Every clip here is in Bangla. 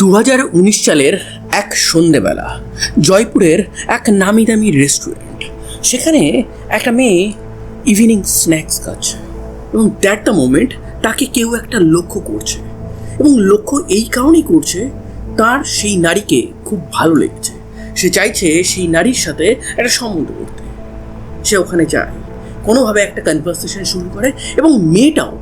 দু হাজার উনিশ সালের এক সন্ধেবেলা জয়পুরের এক নামি দামি রেস্টুরেন্ট। সেখানে একটা মেয়ে ইভিনিং স্ন্যাক্স খাচ্ছে এবং দ্যাট দ্য মোমেন্ট তাকে কেউ একটা লক্ষ্য করছে এবং লক্ষ্য এই কারণেই করছে তার সেই নারীকে খুব ভালো লেগেছে। সে চাইছে সেই নারীর সাথে একটা সম্বন্ধ করতে। সে ওখানে যায়, কোনোভাবে একটা কনভারসেশন শুরু করে এবং মেয়েটাও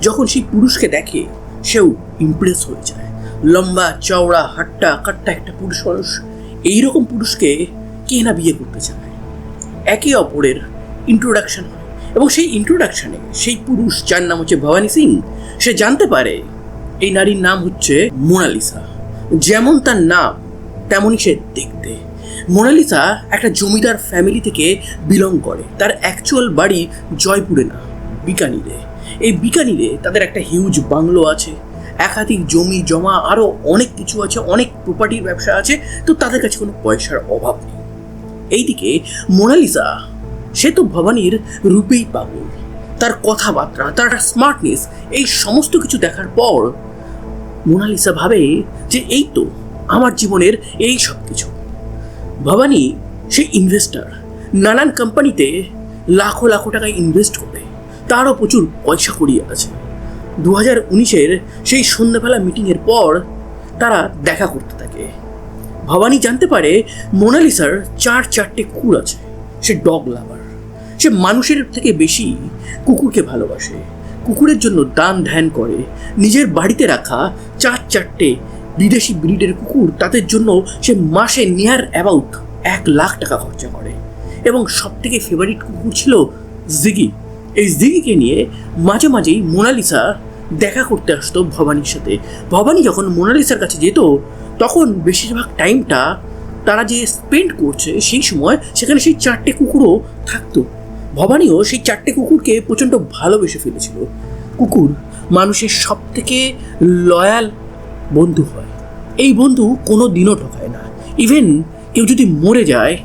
যখন সেই পুরুষকে দেখে সেও ইমপ্রেস হয়ে যায়। লম্বা, চওড়া, হাট্টা, কাট্টা একটা পুরুষ মানুষ। এইরকম পুরুষকে কে না বিয়ে করতে চায়? একে অপরের ইন্ট্রোডাকশন হয় এবং সেই ইন্ট্রোডাকশনে সেই পুরুষ যার নাম হচ্ছে ভবানী সিং, সে জানতে পারে এই নারীর নাম হচ্ছে মোনালিসা। যেমন তার নাম, তেমনই সে দেখতে। মোনালিসা একটা জমিদার ফ্যামিলি থেকে বিলং করে। তার অ্যাকচুয়াল বাড়ি জয়পুরে না, বিকানিরে। এই বিকানিরে তাদের একটা হিউজ বাংলো আছে। একাধিক জমি, জমা আরও অনেক কিছু আছে, অনেক প্রপার্টির ব্যবসা আছে, তো তাদের কাছে কোনো পয়সার অভাব নেই। এইদিকে মোনালিসা, সে তো ভবানীর রূপেই পাগল তার কথাবার্তা, তার স্মার্টনেস এই সমস্ত কিছু দেখার পর মোনালিসা ভাবে যে এই তো আমার জীবনের এই সব কিছু ভবানী, সে ইনভেস্টার নানান কোম্পানিতে লাখো লাখো টাকা ইনভেস্ট করে, তারও প্রচুর পয়সা করিয়ে আছে দু হাজার উনিশের সেই সন্ধ্যাবেলা মিটিংয়ের পর তারা দেখা করতে থাকে। ভবানী জানতে পারে মোনালিসার চার চারটে কুকুর আছে। সে ডগ লাভার। সে মানুষের থেকে বেশি কুকুরকে ভালোবাসে। কুকুরের জন্য দান ধ্যান করে। নিজের বাড়িতে রাখা চার চারটে বিদেশি ব্রিডের কুকুর তাদের জন্য সে মাসে নিয়ার অ্যাবাউট এক লাখ টাকা খরচা করে। এবং সব থেকে ফেভারিট কুকুর ছিল জিগি। এই জিগিকে নিয়ে মাঝে মাঝেই মোনালিসা দেখা করতে আসতো ভবানীর সাথে। ভবানী যখন মোনালিসার কাছে যেত, তখন বেশিরভাগ টাইমটা তারা যে স্পেন্ড করছে সেই সময় সেখানে সেই চারটে কুকুরও থাকতো। ভবানীও সেই চারটে কুকুরকে প্রচণ্ড ভালোবেসে ফেলেছিল। কুকুর মানুষের সব থেকে লয়াল বন্ধু হয়। এই বন্ধু কোনো দিনও ঠকায় না। ইভেন কেউ যদি মরে যায়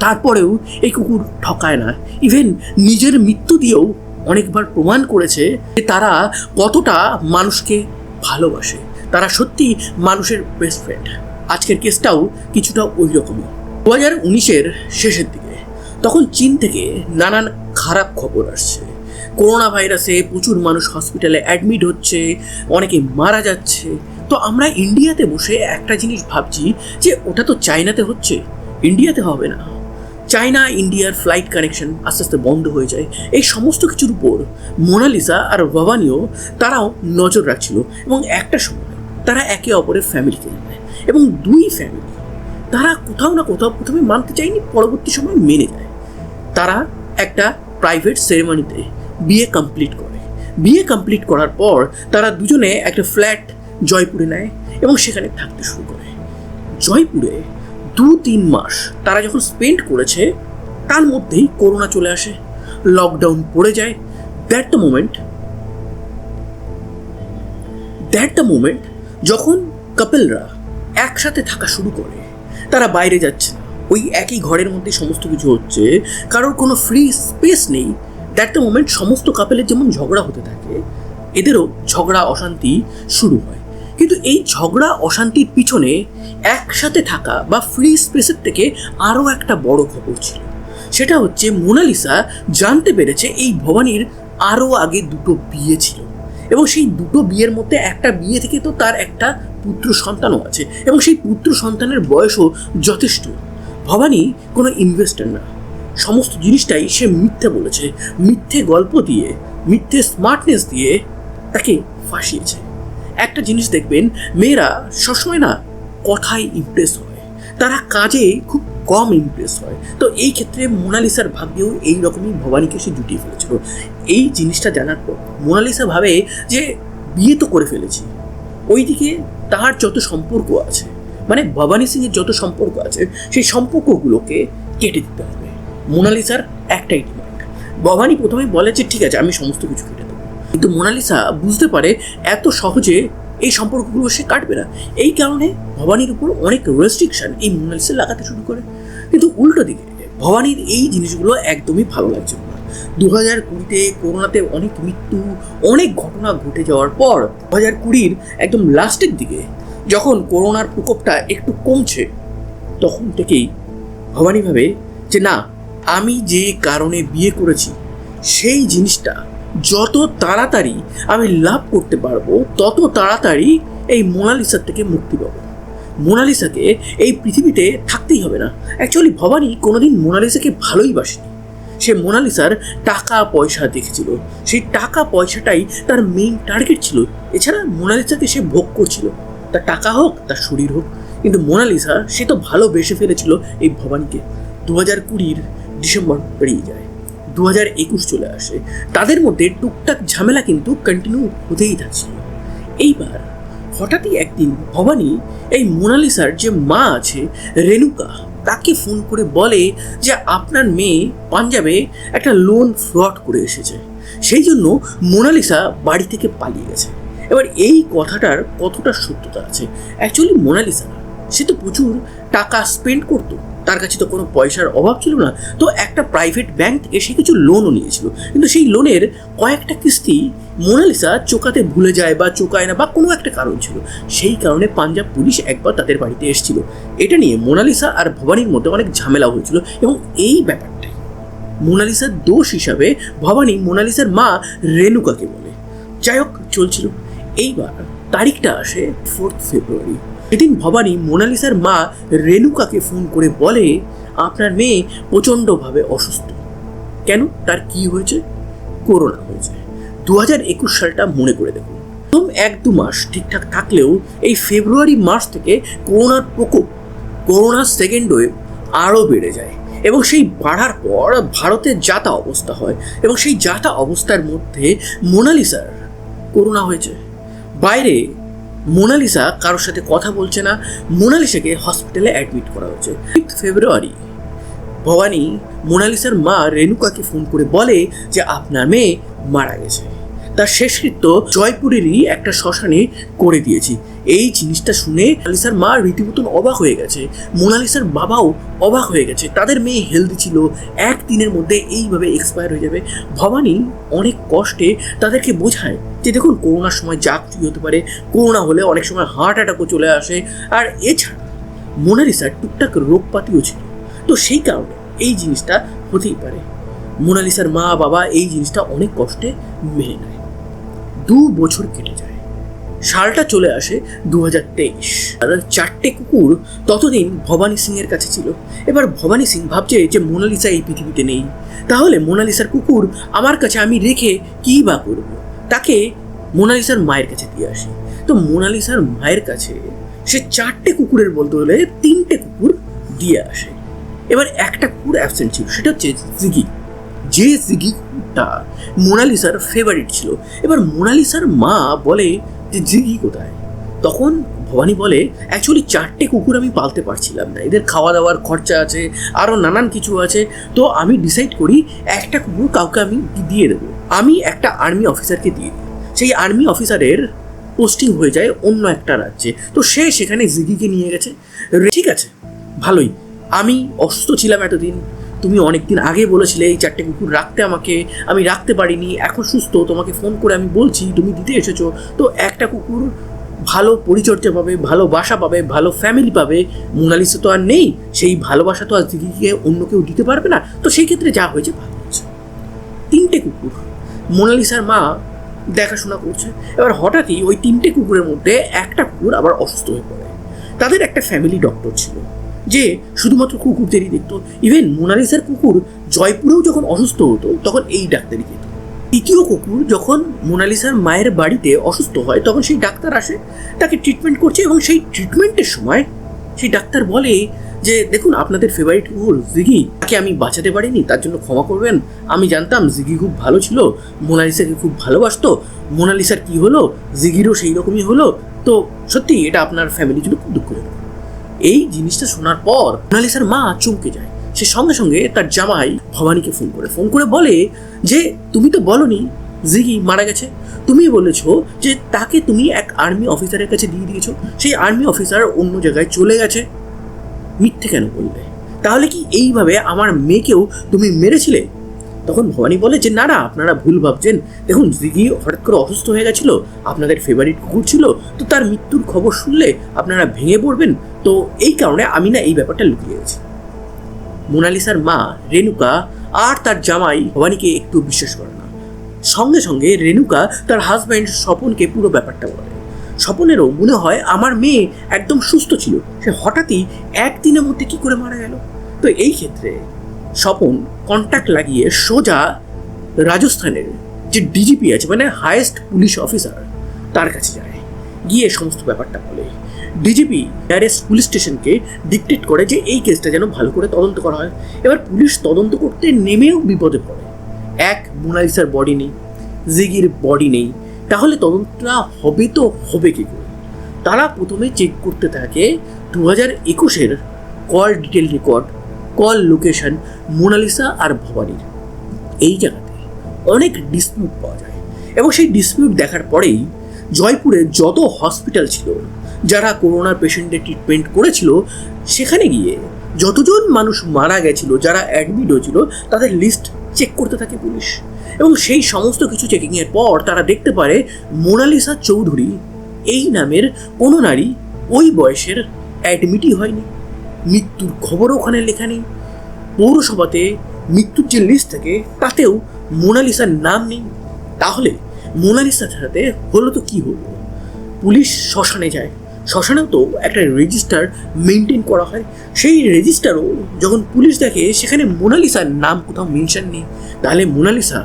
তারপরেও এই কুকুর ঠকায় না। ইভেন নিজের মৃত্যু দিয়েও অনেকবার প্রমাণ করেছে যে তারা কতটা মানুষকে ভালোবাসে। তারা সত্যি মানুষের বেস্ট ফ্রেন্ড আজকের কেসটাও কিছুটা ওই রকমই। দু হাজার উনিশের শেষের দিকে তখন চীন থেকে নানান খারাপ খবর আসছে। করোনা ভাইরাসে প্রচুর মানুষ হসপিটালে অ্যাডমিট হচ্ছে, অনেকে মারা যাচ্ছে। তো আমরা ইন্ডিয়াতে বসে একটা জিনিস ভাবছি যে ওটা তো চায়নাতে হচ্ছে ইন্ডিয়াতে হবে না। চায়না, ইন্ডিয়ার ফ্লাইট কানেকশন আস্তে আস্তে বন্ধ হয়ে যায়। এই সমস্ত কিছুর উপর মোনালিসা আর ভবানীও তারাও নজর রাখছিল এবং একটা সময় তারা একে অপরের ফ্যামিলিকে জানায় এবং দুই ফ্যামিলি তারা কোথাও না কোথাও প্রথমে মানতে চায়নি, পরবর্তী সময় মেনে যায় তারা একটা প্রাইভেট সেরেমনিতে বিয়ে কমপ্লিট করে। বিয়ে কমপ্লিট করার পর তারা দুজনে একটা ফ্ল্যাট জয়পুরে নেয় এবং সেখানে থাকতে শুরু করে। জয়পুরে দু তিন মাস তারা যখন স্পেন্ড করেছে, তার মধ্যেই করোনা চলে আসে। লকডাউন পড়ে যায়। That the moment that the moment যখন কাপেলরা একসাথে থাকা শুরু করে, তারা বাইরে যাচ্ছে ওই একই ঘরের মধ্যে সমস্ত কিছু হচ্ছে, কারোর কোনো ফ্রি স্পেস নেই। দ্যাট দ্য মোমেন্ট সমস্ত কাপেলের যেমন ঝগড়া হতে থাকে, এদেরও ঝগড়া, অশান্তি শুরু হয়। কিন্তু এই ঝগড়া, অশান্তির পিছনে একসাথে থাকা বা ফ্রি স্পেসের থেকে আরও একটা বড় খবর ছিল। সেটা হচ্ছে মোনালিসা জানতে পেরেছে এই ভবানীর আরও আগে দুটো বিয়ে ছিল এবং সেই দুটো বিয়ের মধ্যে একটা বিয়ে থেকে তো তার একটা পুত্র সন্তানও আছে এবং সেই পুত্র সন্তানের বয়সও যথেষ্ট। ভবানী কোনো ইনভেস্টার না। সমস্ত জিনিসটাই সে মিথ্যে বলেছে। মিথ্যে গল্প দিয়ে, মিথ্যে স্মার্টনেস দিয়ে তাকে ফাঁসিয়েছে। একটা জিনিস দেখবেন, মেয়েরা সবসময় না কথায় ইমপ্রেস হয়। তারা কাজে খুব কম ইমপ্রেস হয়। তো এই ক্ষেত্রে মোনালিসার ভাগ্যেও এই রকমই ভবানীকে সে জুটিয়ে ফেলেছিল। এই জিনিসটা জানার পর মোনালিসা ভাবে যে, বিয়ে তো করে ফেলেছি। ওইদিকে তার যত সম্পর্ক আছে মানে ভবানী সিংয়ের যত সম্পর্ক আছে, সেই সম্পর্কগুলোকে কেটে দিতে হবে। মোনালিসার একটাই ডিমান্ড ভবানী প্রথমে বলে যে, ঠিক আছে, আমি সমস্ত কিছু কেটে কিন্তু মোনালিসা বুঝতে পারে এত সহজে এই সম্পর্কগুলো সে কাটবে না। এই কারণে ভবানীর উপর অনেক রেস্ট্রিকশন এই মোনালিসা লাগাতে শুরু করে। কিন্তু উল্টো দিকে, ভবানীর এই জিনিসগুলো একদমই ভালো লাগছিল না। দু হাজার কুড়িতে করোনাতে অনেক মৃত্যু, অনেক ঘটনা ঘটে যাওয়ার পর দু হাজার কুড়ির একদম লাস্টের দিকে যখন করোনার প্রকোপটা একটু কমছে, তখন থেকেই ভবানী ভাবে যে না, আমি যে কারণে বিয়ে করেছি, সেই জিনিসটা যত তাড়াতাড়ি আমি লাভ করতে পারব, তত তাড়াতাড়ি এই মোনালিসার থেকে মুক্তি পাবো। মোনালিসাকে এই পৃথিবীতে থাকতেই হবে না। অ্যাকচুয়ালি ভবানী কোনোদিন মোনালিসাকে ভালোই বাসেনি। সে মোনালিসার টাকা পয়সা দেখেছিল। সেই টাকা পয়সাটাই তার মেইন টার্গেট ছিল। এছাড়া মোনালিসাকে সে ভোগ করছিল। তার টাকা হোক, তার শরীর হোক। কিন্তু মোনালিসা, সে তো ভালোবেসে ফেলেছিল এই ভবানীকে। দু হাজার কুড়ির ডিসেম্বর পেরিয়ে যায়। দু হাজার একুশ চলে আসে, তাদের মধ্যে টুকটাক ঝামেলা কিন্তু কন্টিনিউ হতেই থাকছিল এইবার হঠাৎই একদিন ভবানী এই মোনালিসার যে মা আছে, রেণুকা, তাকে ফোন করে বলে যে আপনার মেয়ে পাঞ্জাবে একটা লোন ফ্রড করে এসেছে। সেই জন্য মোনালিসা বাড়ি থেকে পালিয়ে গেছে। এবার এই কথাটার কতটা সত্যতা আছে? অ্যাকচুয়ালি মোনালিসা সে তো প্রচুর টাকা স্পেন্ড করতো। তার কাছে তো কোনো পয়সার অভাব ছিল না। তো একটা প্রাইভেট ব্যাংক থেকে সে কিছু লোনও নিয়েছিল। কিন্তু সেই লোনের কয়েকটা কিস্তি মোনালিসা চোকাতে ভুলে যায় বা চোকায় না বা কোনো একটা কারণ ছিল। সেই কারণে পাঞ্জাব পুলিশ একবার তাদের বাড়িতে এসেছিল। এটা নিয়ে মোনালিসা আর ভবানীর মধ্যে অনেক ঝামেলা হয়েছিল এবং এই ব্যাপারটাই। মোনালিসার দোষ হিসাবে ভবানী মোনালিসার মা রেণুকাকে বলে। যাই হোক, চলছিল। এইবার তারিখটা আসে ফোর্থ ফেব্রুয়ারি সেদিন ভবানী মোনালিসার মা রেণুকাকে ফোন করে বলে, আপনার মেয়ে প্রচণ্ডভাবে অসুস্থ। কেন? তার কি হয়েছে? করোনা হয়েছে। দু হাজার একুশ সালটা মনে করে দেখুন। প্রথম এক দু মাস ঠিকঠাক থাকলেও এই ফেব্রুয়ারি মাস থেকে করোনার প্রকোপ করোনার সেকেন্ড ওয়েভ আরও বেড়ে যায় এবং সেই বাড়ার পর ভারতের যাতা অবস্থা হয় এবং সেই যাতা অবস্থার মধ্যে মোনালিসার করোনা হয়েছে। বাইরে মোনালিসা কারোর সাথে কথা বলছে না। মোনালিসাকে হসপিটালে অ্যাডমিট করা হয়েছে। ফিফথ ফেব্রুয়ারি ভবানী মোনালিসার মা রেণুকাকে ফোন করে বলে যে, আপনার মেয়ে মারা গেছে। তার শেষকৃত্য জয়পুরেরই একটা শ্মশানে করে দিয়েছি। এই জিনিসটা শুনে মোনালিসার মা রীতিমতন অবাক হয়ে গেছে। মোনালিসার বাবাও অবাক হয়ে গেছে। তাদের মেয়ে হেলদি ছিল। এক দিনের মধ্যে এইভাবে এক্সপায়ার হয়ে যাবে। ভবানী অনেক কষ্টে তাদেরকে বোঝায় যে দেখুন, করোনার সময় যা কিছুই হতে পারে। করোনা হলে অনেক সময় হার্ট অ্যাটাকও চলে আসে। আর এছাড়া মোনালিসার টুকটাক রোগপাতিও ছিল। তো সেই কারণে এই জিনিসটা হতেই পারে। মোনালিসার মা, বাবা এই জিনিসটা অনেক কষ্টে মেনে নেয়। দু বছর কেটে যায়। সালটা চলে আসে দু হাজার তেইশ। আর চারটে কুকুর ততদিন ভবানী সিং এর কাছে ছিল। এবার ভবানী সিং ভাবছে যে মোনালিসা এই পৃথিবীতে নেই। তাহলে মোনালিসার কুকুর আমার কাছে আমি রেখে কী বা করব? তাকে মোনালিসার মায়ের কাছে দিয়ে আসি। তো মোনালিসার মায়ের কাছে সে চারটে কুকুরের বলতে হলে তিনটে কুকুর দিয়ে আসে। এবার একটা কুকুর অ্যাবসেন্ট ছিল, সেটা হচ্ছে জিগি। যে জিগি কুকুরটা মোনালিসার ফেভারিট ছিল। এবার মোনালিসার মা বলে যে, জিগি কোথায়? তখন ভবানী বলে অ্যাকচুয়ালি চারটে কুকুর আমি পালতে পারছিলাম না। এদের খাওয়া দাওয়ার খরচা আছে আরও নানান কিছু আছে। তো আমি ডিসাইড করি, একটা কুকুর কাউকে আমি দিয়ে দেবো। আমি একটা আর্মি অফিসারকে দিয়ে দিই। সেই আর্মি অফিসারের পোস্টিং হয়ে যায় অন্য একটা রাজ্যে। তো সে সেখানে জিগিকে নিয়ে গেছে। ঠিক আছে, ভালোই। আমি অসুস্থ ছিলাম এতদিন। তুমি অনেকদিন আগে বলেছিলে এই চারটে কুকুর রাখতে আমাকে, আমি রাখতে পারিনি, এখন সুস্থ, তোমাকে ফোন করে আমি বলছি, তুমি দিতে এসেছ। তো একটা কুকুর ভালো পরিচর্যা পাবে, ভালো বাসা পাবে, ভালো ফ্যামিলি পাবে, মোনালিসা তো আর নেই, সেই ভালোবাসা তো আর দিদিকে অন্য কেউ দিতে পারবে না। তো সেই ক্ষেত্রে যা হয়েছে, ভালো হয়েছে। তিনটে কুকুর, মোনালিসার মা দেখাশোনা করছে। এবার হঠাৎই ওই তিনটে কুকুরের মধ্যে একটা কুকুর আবার অসুস্থ হয়ে পড়ে। তাদের একটা ফ্যামিলি ডক্টর ছিল। যে শুধুমাত্র কুকুরদেরই দেখতো। ইভেন মোনালিসার কুকুর জয়পুরেও যখন অসুস্থ হতো, তখন এই ডাক্তারই যেত তৃতীয় কুকুর যখন মোনালিসার মায়ের বাড়িতে অসুস্থ হয়, তখন সেই ডাক্তার আসে, তাকে ট্রিটমেন্ট করছে এবং সেই ট্রিটমেন্টের সময় সেই ডাক্তার বলে যে, দেখুন, আপনাদের ফেভারিট কুকুর জিগি। তাকে আমি বাঁচাতে পারিনি, তার জন্য ক্ষমা করবেন। আমি জানতাম জিগি খুব ভালো ছিল, মোনালিসাকে খুব ভালোবাসতো। মোনালিসার কি হলো? জিগিরও সেই রকমই হলো। তো সত্যি এটা আপনার ফ্যামিলির জন্য খুব দুঃখজনক। এই জিনিসটা শোনার পর মোনালিসার মা চমকে যায়। সে সঙ্গে সঙ্গে তার জামাই ভবানীকে ফোন করে। ফোন করে বলে যে, তুমি তো বলনি, জিগি মারা গেছে। তুমি বলেছ যে, তাকে তুমি এক আর্মি অফিসারের কাছে দিয়ে দিয়েছ। সেই আর্মি অফিসার অন্য জায়গায় চলে গেছে। মিথ্যে কেন বললে? তাহলে কি এইভাবে আমার মেয়েকেও তুমি মেরেছিলে? তখন ভবানী বলে যে, না আপনারা ভুল ভাবছেন। দেখুন জিগি হঠাৎ করে অসুস্থ হয়ে গেছিল, আপনাদের ফেভারিট কুকুর ছিল, তো তার মৃত্যুর খবর শুনলে আপনারা ভেঙে পড়বেন। তো এই কারণে আমি না এই ব্যাপারটা লুকিয়ে গেছি মোনালিসার মা রেণুকা আর তার জামাই ভবানীকে একটু বিশ্বাস করে না। সঙ্গে সঙ্গে রেণুকা তার হাজব্যান্ড স্বপনকে পুরো ব্যাপারটা বলে। স্বপনেরও মনে হয় আমার মেয়ে একদম সুস্থ ছিল। সে হঠাৎই একদিনের মধ্যে কি করে মারা গেল? তো এই ক্ষেত্রে স্বপন কন্ট্যাক্ট লাগিয়ে সোজা রাজস্থানের যে ডিজিপি আছে মানে হায়েস্ট পুলিশ অফিসার তার কাছে যায়। গিয়ে সমস্ত ব্যাপারটা বলে। ডিজিপি অ্যারেস্ট পুলিশ স্টেশনকে ডিকটেট করে যে এই কেসটা যেন ভালো করে তদন্ত করা হয়। এবার পুলিশ তদন্ত করতে নেমেও বিপদে পড়ে। এক মোনালিসার বডি নেই। জিগির বডি নেই। তাহলে তদন্তটা হবে তো হবে কি করে? তারা প্রথমে চেক করতে থাকে দু হাজার একুশের call detail record call location Monalisa আর ভবানীর। এই জায়গাতে অনেক ডিসপিউট পাওয়া যায় এবং সেই ডিসপিউট দেখার পরেই জয়পুরে যত হসপিটাল ছিল, যারা করোনার পেশেন্টের ট্রিটমেন্ট করেছিল, সেখানে গিয়ে যতজন মানুষ মারা গেছিল, যারা অ্যাডমিট হয়েছিল, তাদের লিস্ট চেক করতে থাকে পুলিশ। এবং সেই সমস্ত কিছু চেকিংয়ের পর তারা দেখতে পারে মোনালিসা চৌধুরী এই নামের কোনো নারী ওই বয়সের অ্যাডমিটই হয়নি। মৃত্যুর খবরও ওখানে লেখা নেই। পৌরসভাতে মৃত্যুর যে লিস্ট থাকে, তাতেও মোনালিসার নাম নেই। তাহলে মোনালিসার সাথে হলো তো কি হলো? পুলিশ শ্মশানে যায়। শ্মশানেও তো একটা রেজিস্টার মেনটেন করা হয়। সেই রেজিস্টারও যখন পুলিশ দেখে, সেখানে মোনালিসার নাম কোথাও মেনশন নেই। তাহলে মোনালিসা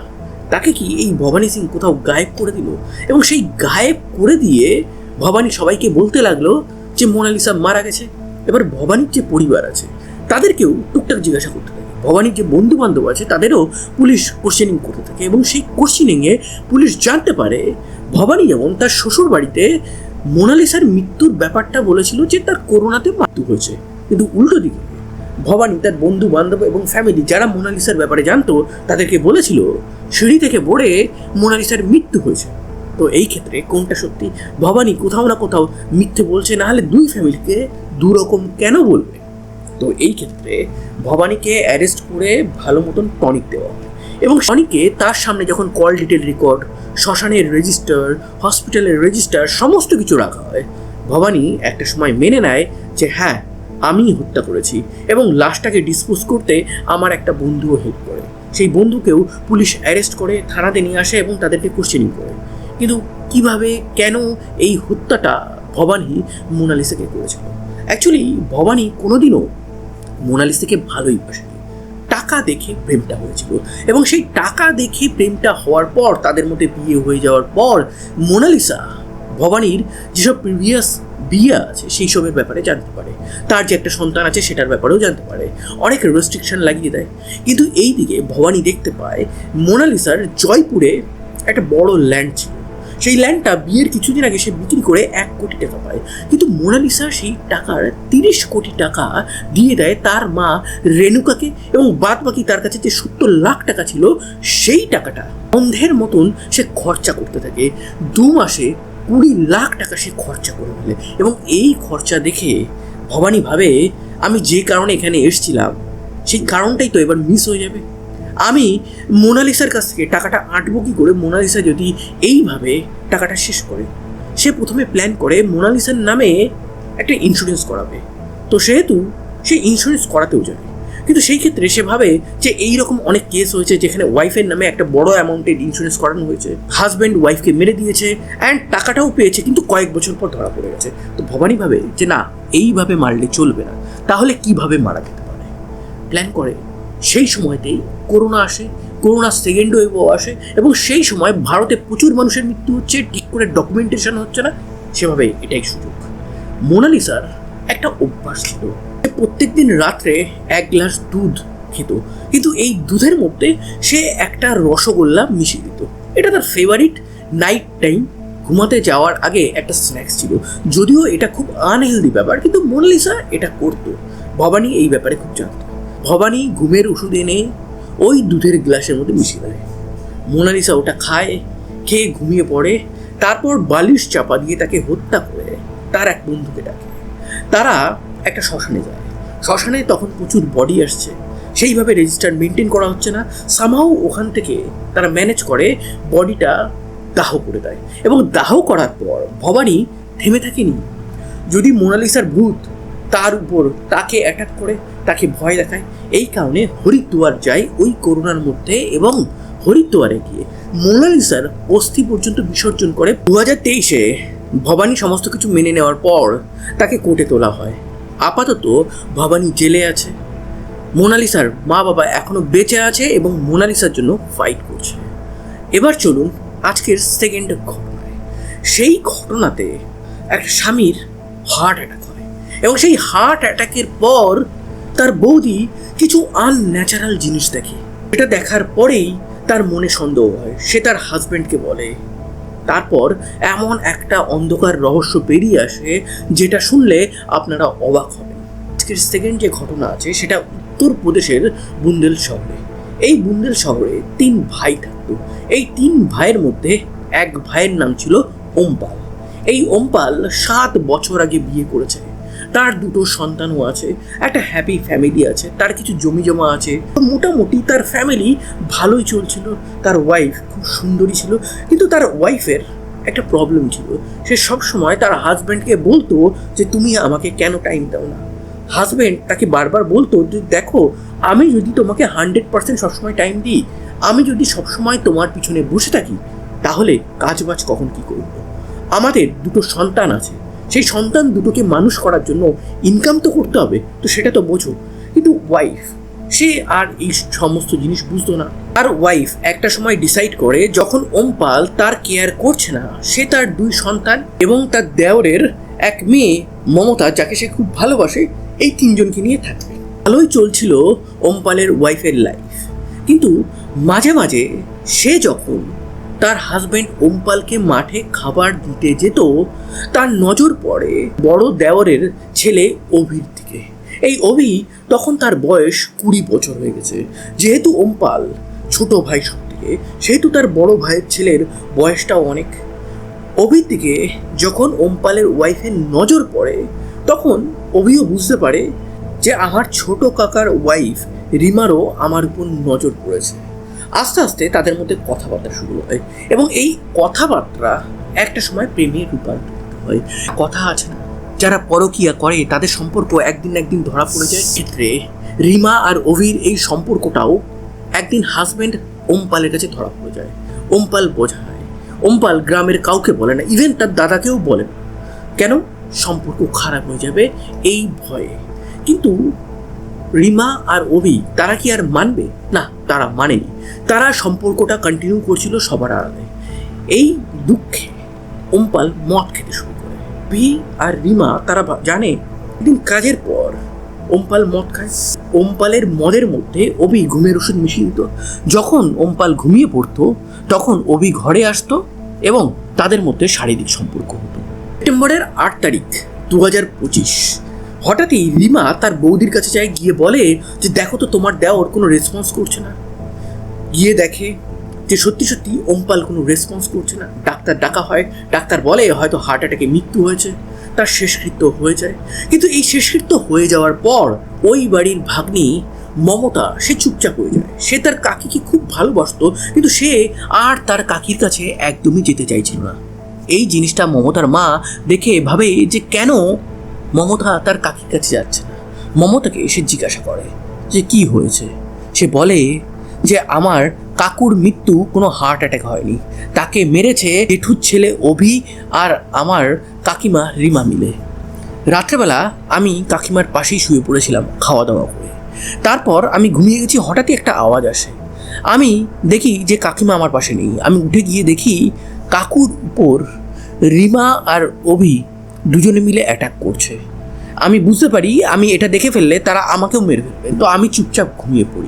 তাকে কি এই ভবানী সিং কোথাও গায়েব করে দিল? এবং সেই গায়েব করে দিয়ে ভবানী সবাইকে বলতে লাগল যে, মোনালিসা মারা গেছে। এবার ভবানীর যে পরিবার আছে, তাদেরকেও টুকটাক জিজ্ঞাসা করতে থাকে। ভবানীর যে বন্ধু বান্ধব আছে, তাদেরও পুলিশ কোশ্চেনিং করতে থাকে এবং সেই কোশ্চেনিংয়ে পুলিশ জানতে পারে, ভবানী যেমন তার শ্বশুর বাড়িতে মোনালিসার মৃত্যুর ব্যাপারটা বলেছিল যে তার করোনাতে মৃত্যু হয়েছে। কিন্তু উল্টো দিকে ভবানী তার বন্ধু বান্ধব এবং ফ্যামিলি যারা মোনালিসার ব্যাপারে জানতো, তাদেরকে বলেছিল, সিঁড়ি থেকে পড়ে মোনালিসার মৃত্যু হয়েছে। তো এই ক্ষেত্রে কোনটা সত্যি? ভবানী কোথাও না কোথাও মিথ্যে বলছে না হলে দুই ফ্যামিলিকে দুরকম কেন বলবে? তো এই ক্ষেত্রে ভবানীকে অ্যারেস্ট করে ভালো মতন টনিক দেওয়া হয় এবং টনিকে তার সামনে যখন কল ডিটেল রেকর্ড শ্মশানের রেজিস্টার হসপিটালের রেজিস্টার সমস্ত কিছু রাখা হয়, ভবানী একটা সময় মেনে নেয় যে হ্যাঁ আমি হত্যা করেছি এবং লাশটাকে ডিসপোজ করতে আমার একটা বন্ধুও হেল্প করে। সেই বন্ধুকেও পুলিশ অ্যারেস্ট করে থানাতে নিয়ে আসে এবং তাদেরকে কোশ্চেনিং করে। কিন্তু কীভাবে, কেন এই হত্যাটা ভবানী মোনালিসাকে করেছিল? অ্যাকচুয়ালি ভবানী কোনোদিনও মোনালিসাকে ভালোই বাসে টাকা দেখে প্রেমটা হয়েছিল এবং সেই টাকা দেখে প্রেমটা হওয়ার পর, তাদের মধ্যে বিয়ে হয়ে যাওয়ার পর, মোনালিসা ভবানীর যেসব প্রিভিয়াস বিয়ে আছে, সেই সবের ব্যাপারে জানতে পারে। তার যে একটা সন্তান আছে, সেটার ব্যাপারেও জানতে পারে। অনেক রেস্ট্রিকশন লাগিয়ে দেয়। কিন্তু এই দিকে ভবানী দেখতে পায়, মোনালিসার জয়পুরে একটা বড় ল্যান্ড ছিল। সেই ল্যান্ডটা বিয়ের কিছুদিন আগে সে বিক্রি করে এক কোটি টাকা পায়। কিন্তু মোনালিসা সেই টাকার তিরিশ কোটি টাকা দিয়ে দেয় তার মা রেণুকাকে এবং বাদ বাকি তার কাছে যে সত্তর লাখ টাকা ছিল, সেই টাকাটা অন্ধের মতন সে খরচা করতে থাকে। দু মাসে কুড়ি লাখ টাকা সে খরচা করে ফেলে এবং এই খরচা দেখে ভবানী ভাবে, আমি যে কারণে এখানে এসেছিলাম, সেই কারণটাই তো এবার মিস হয়ে যাবে। আমি মোনালিসার কাছ থেকে টাকাটা আঁটবো কি করে? মোনালিসা যদি এইভাবে টাকাটা শেষ করে, সে প্রথমে প্ল্যান করে মোনালিসার নামে একটা ইন্স্যুরেন্স করাবে। তো সেহেতু সে ইন্স্যুরেন্স করাতেও যাবে কিন্তু সেই ক্ষেত্রে সে ভাবে যে এই রকম অনেক কেস হয়েছে যেখানে ওয়াইফের নামে একটা বড় অ্যামাউন্টের ইন্স্যুরেন্স করানো হয়েছে। হাজব্যান্ড ওয়াইফকে মেরে দিয়েছে অ্যান্ড টাকাটাও পেয়েছে কিন্তু কয়েক বছর পর ধরা পড়ে গেছে। তো ভবানী ভাবে যে না, এইভাবে মারলে চলবে না। তাহলে কীভাবে মারা যেতে পারে? প্ল্যান করে সেই সময়তেই করোনা আসে, করোনা সেকেন্ড ওয়েভও আসে এবং সেই সময় ভারতে প্রচুর মানুষের মৃত্যু হচ্ছে, ঠিক করে ডকুমেন্টেশন হচ্ছে না, সেভাবে এটাই সুযোগ। মোনালিসার একটা অভ্যাস ছিল প্রত্যেক দিন রাত্রে এক গ্লাস দুধ খেত, কিন্তু এই দুধের মধ্যে সে একটা রসগোল্লা মিশিয়ে দিত। এটা তার ফেভারিট নাইট টাইম ঘুমাতে যাওয়ার আগে একটা স্ন্যাক্স ছিল। যদিও এটা খুব আনহেলদি ব্যাপার, কিন্তু মোনালিসা এটা করতো। ভবানী এই ব্যাপারে খুব জানতো। ভবানী ঘুমের ওষুধ এনে ওই দুধের গ্লাসের মধ্যে মিশিয়ে দেয়। মোনালিসা ওটা খায়, খেয়ে ঘুমিয়ে পড়ে, তারপর বালিশ চাপা দিয়ে তাকে হত্যা করে তার এক বন্ধুকে ডাকে। তারা একটা শ্মশানে যায়। শ্মশানে তখন প্রচুর বডি আসছে। সেইভাবে রেজিস্টার মেনটেন করা হচ্ছে না। সামাও ওখান থেকে তারা ম্যানেজ করে বডিটা দাহ করে দেয়। এবং দাহ করার পর ভবানী থেমে থাকেনি। যদি মোনালিসার ভূত তার উপর তাকে অ্যাটাক করে, তাকে ভয় দেখায়। এই কারণে হরিদ্বার যায় ওই করোনার মধ্যে এবং হরিদ্বারে গিয়ে মোনালিসার অস্থি পর্যন্ত বিসর্জন করে। দু হাজার তেইশে ভবানী সমস্ত কিছু মেনে নেওয়ার পর তাকে কোর্টে তোলা হয়। আপাতত ভবানী জেলে আছে। মোনালিসার মা বাবা এখনও বেঁচে আছে এবং মোনালিসার জন্য ফাইট করছে। এবার চলুন আজকের সেকেন্ড ঘটনায়। সেই ঘটনাতে একটা স্বামীর হার্ট অ্যাটাক এবং সেই হার্ট অ্যাটাকের পর তার বৌদি কিছু আনন্যাচারাল জিনিস দেখে। এটা দেখার পরেই তার মনে সন্দেহ হয়। সে তার হাজব্যান্ডকে বলে। তারপর এমন একটা অন্ধকার রহস্য বেরিয়ে আসে যেটা শুনলে আপনারা অবাক হবেন। আজকের সেকেন্ড যে ঘটনা আছে, সেটা উত্তরপ্রদেশের বুন্দেল শহরে। এই বুন্দেল শহরে তিন ভাই থাকতো। এই তিন ভাইয়ের মধ্যে এক ভাইয়ের নাম ছিল ওমপাল। এই ওমপাল সাত বছর আগে বিয়ে করেছে। তার দুটো সন্তানও আছে, একটা হ্যাপি ফ্যামিলি আছে, তার কিছু জমি জমা আছে। মোটামুটি তার ফ্যামিলি ভালোই চলছিল, তার ওয়াইফ খুব সুন্দরী ছিল, কিন্তু তার ওয়াইফের একটা প্রবলেম ছিল। সে সব সময় তার হাজব্যান্ডকে বলতো যে, তুমি আমাকে কেন টাইম দাও না? হাজব্যান্ড তাকে বারবার বলতো যে, দেখো, আমি যদি তোমাকে হান্ড্রেড পার্সেন্ট সবসময় টাইম দিই, আমি যদি সবসময় তোমার পিছনে বসে থাকি, তাহলে কাজবাজ কখন কি করব? আমাদের দুটো সন্তান আছে সেই সন্তান দুটোকে মানুষ করার জন্য ইনকাম তো করতে হবে, তো সেটা তো বোঝো। কিন্তু ওয়াইফ সে আর এই সমস্ত জিনিস বুঝতো না। আর ওয়াইফ একটা সময় ডিসাইড করে যখন ওমপাল তার কেয়ার করছে না, সে তার দুই সন্তান এবং তার দেওরের এক মেয়ে মমতা, যাকে সে খুব ভালোবাসে, এই তিনজনকে নিয়ে থাকবে। ভালোই চলছিল ওমপালের ওয়াইফের লাইফ কিন্তু মাঝে মাঝে সে যখন তার হাজবেন্ড ওমপালকে মাঠে খাবার দিতে যেত, তার নজর পড়ে বড় দেওরের ছেলে অভির দিকে। এই অভি তখন তার বয়স কুড়ি বছর হয়ে গেছে। যেহেতু ওমপাল ছোট ভাই সব থেকে সেহেতু তার বড় ভাইয়ের ছেলের বয়সটাও অনেক। অভির দিকে যখন ওমপালের ওয়াইফের নজর পড়ে, তখন অভিও বুঝতে পারে যে আমার ছোট কাকার ওয়াইফ রিমারও আমার উপর নজর পড়েছে। আস্তে আস্তে তাদের মধ্যে কথাবার্তা শুরু হয়। এবং এই কথাবার্তা একটা সময় প্রেমে রূপান্তরিত হয়। কথা আছে, যারা পরকিয়া করে, তাদের সম্পর্ক একদিন একদিন ধরা পড়ে যায়। ক্ষেত্রে রিমা আর অভির এই সম্পর্কটাও একদিন হাজবেন্ড ওমপালের কাছে ধরা পড়ে যায়। ওমপাল বোঝায়। ওমপাল গ্রামের কাউকে বলে না ইভেন তার দাদাকেও বলে না। কেন? সম্পর্ক খারাপ হয়ে যাবে এই ভয়ে। কিন্তু রিমা আর অভি, তারা কি আর মানবে? না, তারা মানেনি। তারা সম্পর্কটা কন্টিনিউ করছিল সবার আড়ালে। এই দুঃখে ওমপাল মদ খেতে শুরু করে। ভি আর রিমা, তারা জানে একদিন কাজের পর ওমপাল মদ খায়। ওমপালের মদের মধ্যে অভি ঘুমের ওষুধ মিশিয়ে দিত। যখন ওমপাল ঘুমিয়ে পড়তো, তখন অভি ঘরে আসতো এবং তাদের মধ্যে শারীরিক সম্পর্ক হতো। সেপ্টেম্বরের আট তারিখ দু হাজার পঁচিশ হঠাৎই রিমা তার বৌদির কাছে যায়, গিয়ে বলে যে, দেখো তো, তোমার দেওর কোনো রেসপন্স করছে না। গিয়ে দেখে যে, সত্যি সত্যি ওমপাল কোনো রেসপন্স করছে না। ডাক্তার ডাকা হয়। ডাক্তার বলে, হয়তো হার্ট অ্যাটাকে মৃত্যু হয়েছে। তার শেষকৃত্য হয়ে যায়। কিন্তু এই শেষকৃত্য হয়ে যাওয়ার পর ওই বাড়ির ভাগ্নি মমতা, সে চুপচাপ হয়ে যায়। সে তার কাকিকে খুব ভালোবাসতো, কিন্তু সে আর তার কাকির কাছে একদমই যেতে চাইছিল না। এই জিনিসটা মমতার মা দেখে ভাবে যে, কেন মমতা তার কাকির কাছে যাচ্ছে না। মমতাকে এসে জিজ্ঞাসা করে যে কি হয়েছে? সে বলে যে আমার কাকুর মৃত্যু কোনো হার্ট অ্যাটাক হয়নি। তাকে মেরেছে জেঠুর ছেলে অভি আর আমার কাকিমা রিমা মিলে। রাত্রেবেলা আমি কাকিমার পাশেই শুয়ে পড়েছিলাম খাওয়া দাওয়া করে। তারপর আমি ঘুমিয়ে গেছি, হঠাৎই একটা আওয়াজ আসে। আমি দেখি যে কাকিমা আমার পাশে নেই। আমি উঠে গিয়ে দেখি কাকুর উপর রিমা আর অভি দুজনে মিলে অ্যাটাক করছে। আমি বুঝতে পারি, আমি এটা দেখে ফেললে তারা আমাকেও মেরে ফেলবে। তো আমি চুপচাপ ঘুমিয়ে পড়ি।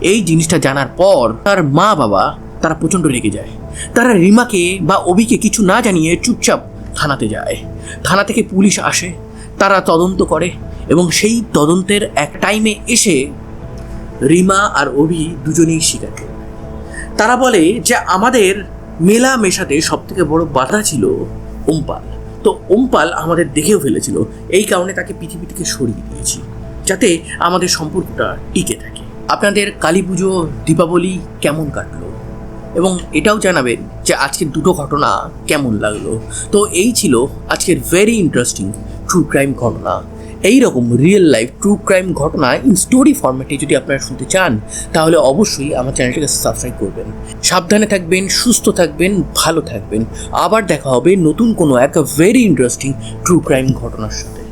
এই জিনিসটা জানার পর তার মা বাবা তারা প্রচণ্ড রেগে যায়। তারা রিমাকে বা অবিকে কিছু না জানিয়ে চুপচাপ থানাতে যায়। থানা থেকে পুলিশ আসে, তারা তদন্ত করে এবং সেই তদন্তের এক টাইমে এসে রিমা আর অভি দুজনেই স্বীকার করে তারা বলে যে, আমাদের মেলা মেশাতে সব থেকে বড় বাধা ছিল ওমপাল তো ওমপাল আমাদের দেখেও ফেলেছিল। এই কারণে তাকে পৃথিবী থেকে সরিয়ে দিয়েছি, যাতে আমাদের সম্পর্কটা টিকে থাকে। আপনাদের কালী পুজো, দীপাবলি কেমন কাটলো? এবং এটাও জানাবেন যে আজকের দুটো ঘটনা কেমন লাগল। তো এই ছিল আজকের ভেরি ইন্টারেস্টিং ট্রু ক্রাইম ঘটনা। এই রকম রিয়েল লাইফ ট্রু ক্রাইম ঘটনা ইন স্টোরি ফর্ম্যাটে যদি আপনারা শুনতে চান, তাহলে অবশ্যই আমার চ্যানেলটিকে সাবস্ক্রাইব করবেন। সাবধানে থাকবেন, সুস্থ থাকবেন, ভালো থাকবেন। আবার দেখা হবে নতুন কোনো এক ভেরি ইন্টারেস্টিং ট্রু ক্রাইম ঘটনার সাথে।